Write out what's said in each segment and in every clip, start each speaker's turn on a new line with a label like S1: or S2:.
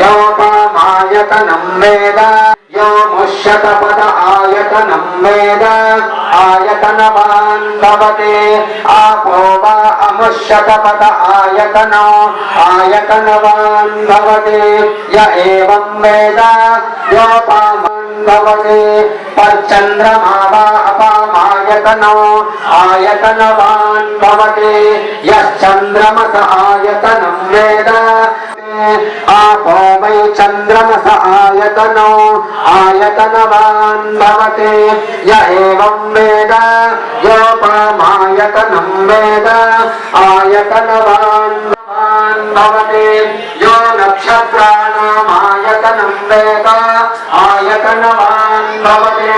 S1: యోపామాయతనం వేద యోముష్యతపద ఆయతనం వేద ఆయతనవాన్ భవతే ఆపో వా అముష్యతపద ఆయతనో ఆయతనవాన్ భవతే య ఏవం వేద యోపామాన్ ఆయతనం వేద आपो वै चन्द्रमस आयतनो आयतनवान् भवति य एवं वेद योपमायतनं वेद आयतनवान् भवति यो नक्षत्राणामायतनं वेद आयतनवान् भवति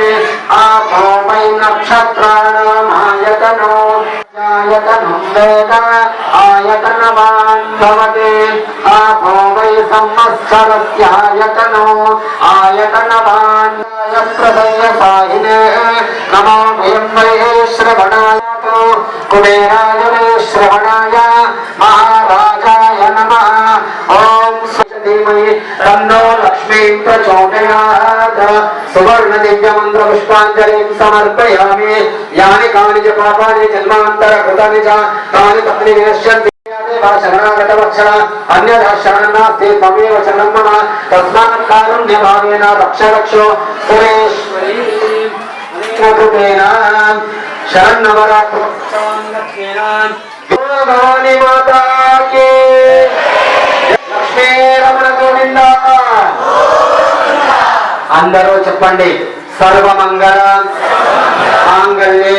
S1: आपो वै नक्षत्राणामायतनो आयतनं वेद आयतनवान् भवति आपो वै संवत्सरस्यायतनो आयतनवान् प्रदय साहिने नमो वयं वै श्रवणाय कुबेराय वै श्रवणाय महाराजाय नमः ॐ धीमहि तन्नो लक्ष्मी प्रचोदयात् सुवर्ण दिव्यमन्त्र पुष्पाञ्जलिं समर्पयामि यानि कानि పాపాన్ని జన్మాంతర కృతాన్ని తాని పత్ని వినశ్యంతి అన్య అన్యథా శరణాస్తి మమేవ శరణం మమ తస్మాత్ కారుణ్యభావేన రక్ష రక్షో సురేశ్వరీ శరణవరాని మాతాకి లక్ష్మీ అందరూ చెప్పండి సర్వమంగళ మాంగళ్యే।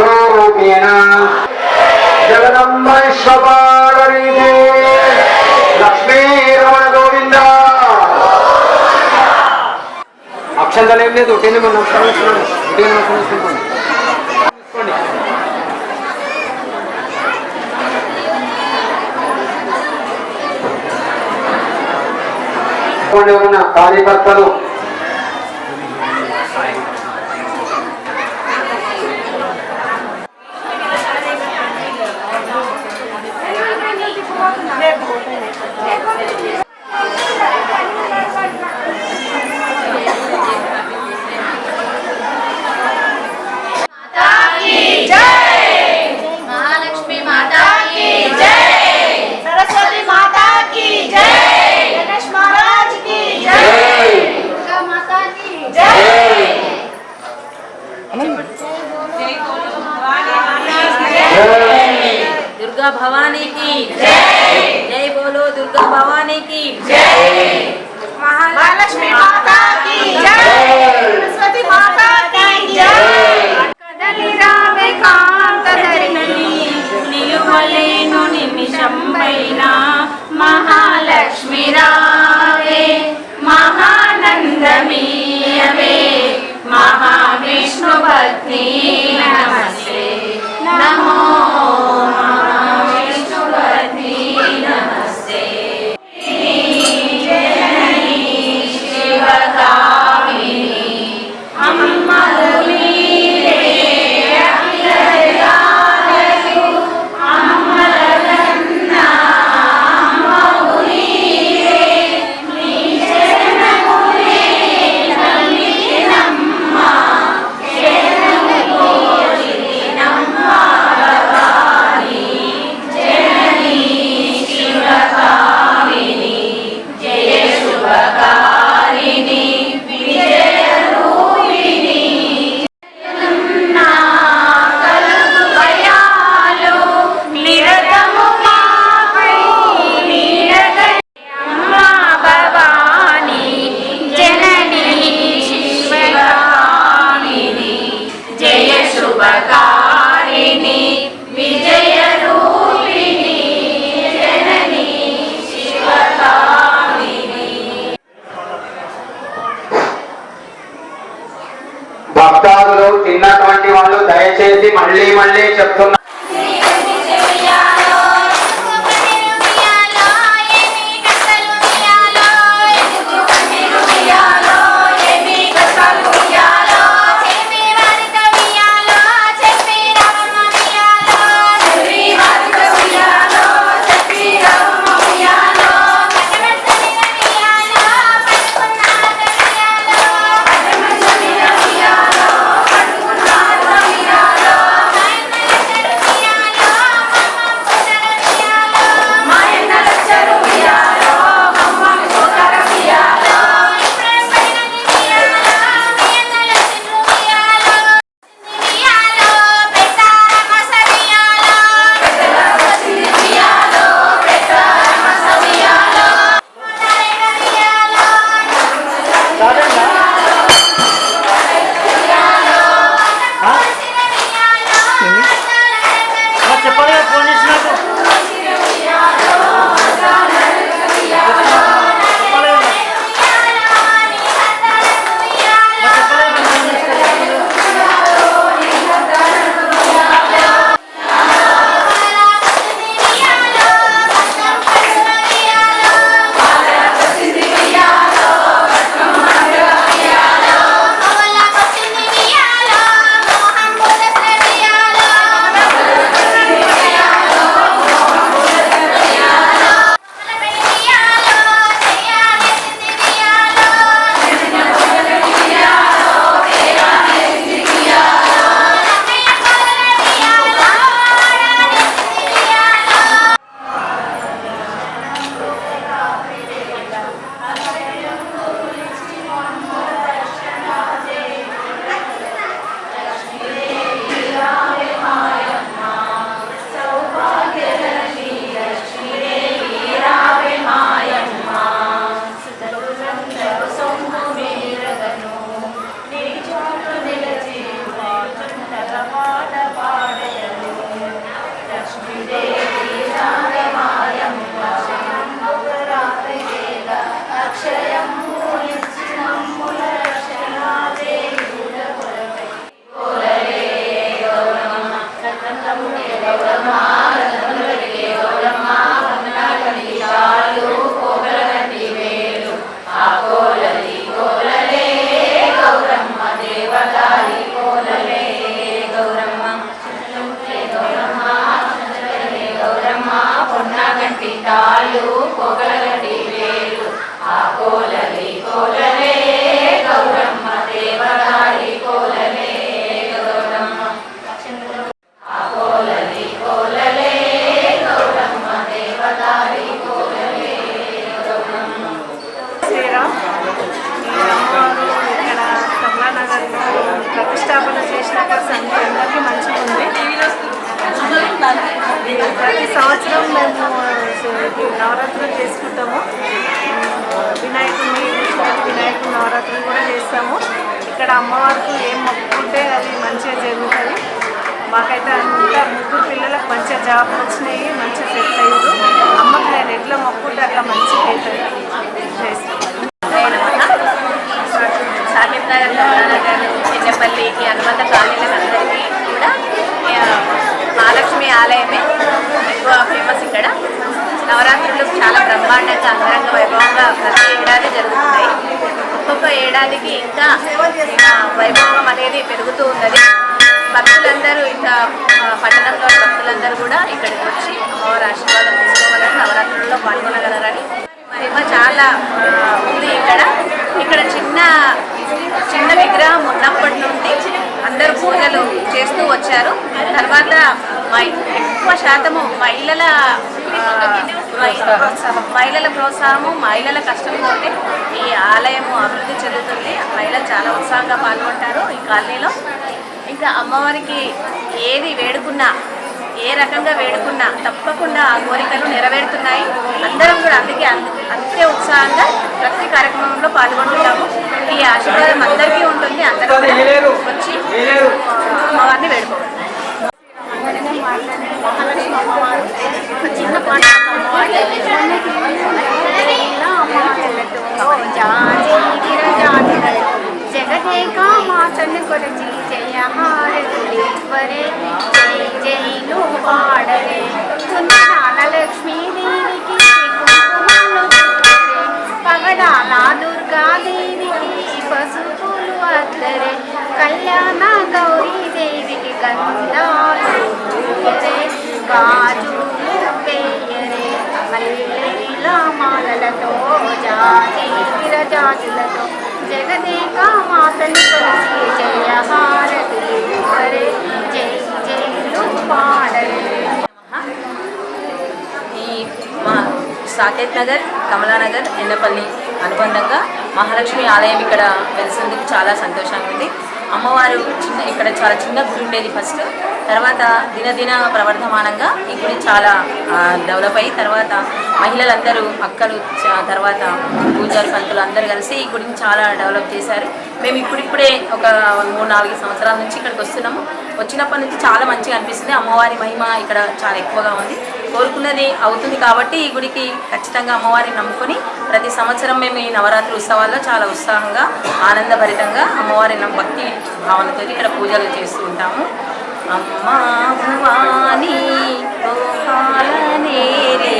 S1: మాతృరూపేణ జగదంబైశ్వపాలరీతే లక్ష్మీ రమణ గోవింద. అక్షంతలు ఏం లేదు ఒకటి మనం నమస్కారం ఎవరన్నా కార్యకర్తలు
S2: దుర్గా భవానీకి జై బోలో దుర్గా భవానీకి మహాలక్ష్మి మాతాకి సరస్వతి
S3: మాతాకి కదలిరావే కాంతధరిణి మళ్ళీ మళ్ళీ చెప్తున్నా
S4: నవరాత్రులు చేసుకుంటాము. వినాయకుడిని వినాయకుడు నవరాత్రులు కూడా చేస్తాము. ఇక్కడ అమ్మవారికి ఏం మొక్కుంటే అది మంచిగా జరుగుతుంది. మాకైతే అంతా ముగ్గురు పిల్లలకు మంచిగా జాబ్ వచ్చినాయి మంచిగా సెట్ అయ్యారు. అమ్మకి నేను ఎట్లా మొక్కుంటే అట్లా మంచిగా అవుతుంది. చేస్తాను.
S5: సాహెబ్ నగర్ చిన్నపల్లికి అనుబంధ కాలనీలకు అందరికీ కూడా మహాలక్ష్మి ఆలయమే ఎక్కువ నవరాత్రులు చాలా బ్రహ్మాండంగా అంగరంగ వైభవంగా ప్రతి ఏడాది జరుగుతున్నాయి ఒక్కొక్క ఏడాదికి ఇంకా వైభవం అనేది పెరుగుతూ ఉన్నది. భక్తులందరూ ఇంకా పట్టణంలో భక్తులందరూ కూడా ఇక్కడికి వచ్చి అమ్మవారి ఆశీర్వాదం తీసుకోవాలని నవరాత్రుల్లో పాల్గొనగలరని. మహిమ చాలా ఉంది ఇక్కడ. ఇక్కడ చిన్న చిన్న విగ్రహం ఉన్నప్పటి నుండి అందరూ పూజలు చేస్తూ వచ్చారు. తర్వాత మై- ఎక్కువ శాతము మహిళల మహిళల ప్రోత్సాహము మహిళల కష్టంతో ఈ ఆలయము అభివృద్ధి చెందుతుంది. మహిళలు చాలా ఉత్సాహంగా పాల్గొంటారు ఈ కాలనీలో. ఇంకా అమ్మవారికి ఏది వేడుకున్నా ఏ రకంగా వేడుకున్నా తప్పకుండా ఆ కోరికలు నెరవేరుతున్నాయి. అందరం కూడా అందుకే అంత- అంతే ఉత్సాహంగా ప్రతి కార్యక్రమంలో పాల్గొంటున్నాము. ఈ ఆశీర్వాదం అందరికీ ఉంటుంది. అందరూ వచ్చి అమ్మవారిని వేడుకోవాలి.
S2: చిన్న పండుగ అమ్మవారి జగదేక మాతను కొరచి జయ హారతులివ్వరే జై జైలు పాడరే లక్ష్మీదేవికి పగడాల దుర్గాదేవికి పసుపులు అద్దరే కళ్యాణ గౌరీదేవికి గంధాలు పూయరే గాజులు వేయరే మల్లెల మాలలతో జాతి విరజాజులతో జగదేక మాతని కొలిసి జయ హారతులు ఇవ్వరే జై జైలు పాడరే
S6: ఈ మా సాకేత్ నగర్ కమలానగర్ ఎండపల్లి అనుబంధంగా మహాలక్ష్మి ఆలయం ఇక్కడ వెలిసినందుకు చాలా సంతోషంగా ఉంది. అమ్మవారు చిన్న ఇక్కడ చాలా చిన్న గుడి ఉండేది ఫస్ట్ తర్వాత దినదిన ప్రవర్ధమానంగా ఈ గుడి చాలా డెవలప్ అయ్యి తర్వాత మహిళలందరూ అక్కలు తర్వాత పూజారి పంతులు అందరూ కలిసి ఈ గుడిని చాలా డెవలప్ చేశారు. మేము ఇప్పుడిప్పుడే ఒక మూడు నాలుగు సంవత్సరాల నుంచి ఇక్కడికి వస్తున్నాము. వచ్చినప్పటి నుంచి చాలా మంచిగా అనిపిస్తుంది. అమ్మవారి మహిమ ఇక్కడ చాలా ఎక్కువగా ఉంది. కోరుకున్నది అవుతుంది కాబట్టి ఈ గుడికి ఖచ్చితంగా అమ్మవారిని నమ్ముకొని ప్రతి సంవత్సరం మేము ఈ నవరాత్రి ఉత్సవాల్లో చాలా ఉత్సాహంగా ఆనందభరితంగా అమ్మవారిని నమ్మ భక్తి భావనతో ఇక్కడ పూజలు చేస్తూ ఉంటాము. అమ్మా భవానీ ఓంకారనేరే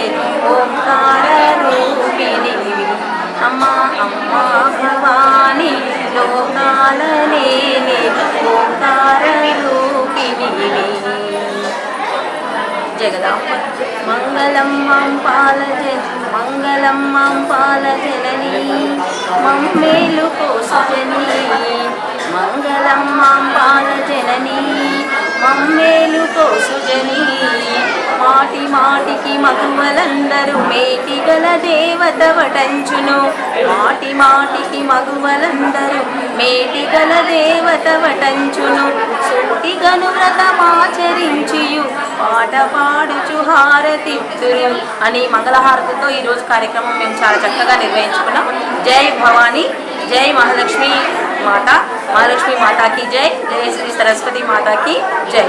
S6: ఓంకార రూపిణివి అమ్మా అమ్మా భవానీ లోకాల నేనే ఓంకార రూపిణివి జగదాంబ మంగళం మాం పాల మంగళం మాం పాలజనని మం మేలు కోసజని మంగళం మాం పాలజననీ జనని మమ్మేలు మాటి మాటికి మగువలందరూ మేటి గల దేవత వటంచును. మాటి మాటికి మగువలందరూ మేటి గల దేవత వటంచును. సూటిగను వ్రతమాచరించియు. పాట పాడుచు హారతిత్తురు అని మంగళహారతితో ఈరోజు కార్యక్రమం మేము చాలా చక్కగా నిర్వహించుకున్నాం. జై భవానీ జై మహాలక్ష్మి. మాత మహాలక్ష్మి మాతాకి జై జై శ్రీ సరస్వతి మాతాకి జై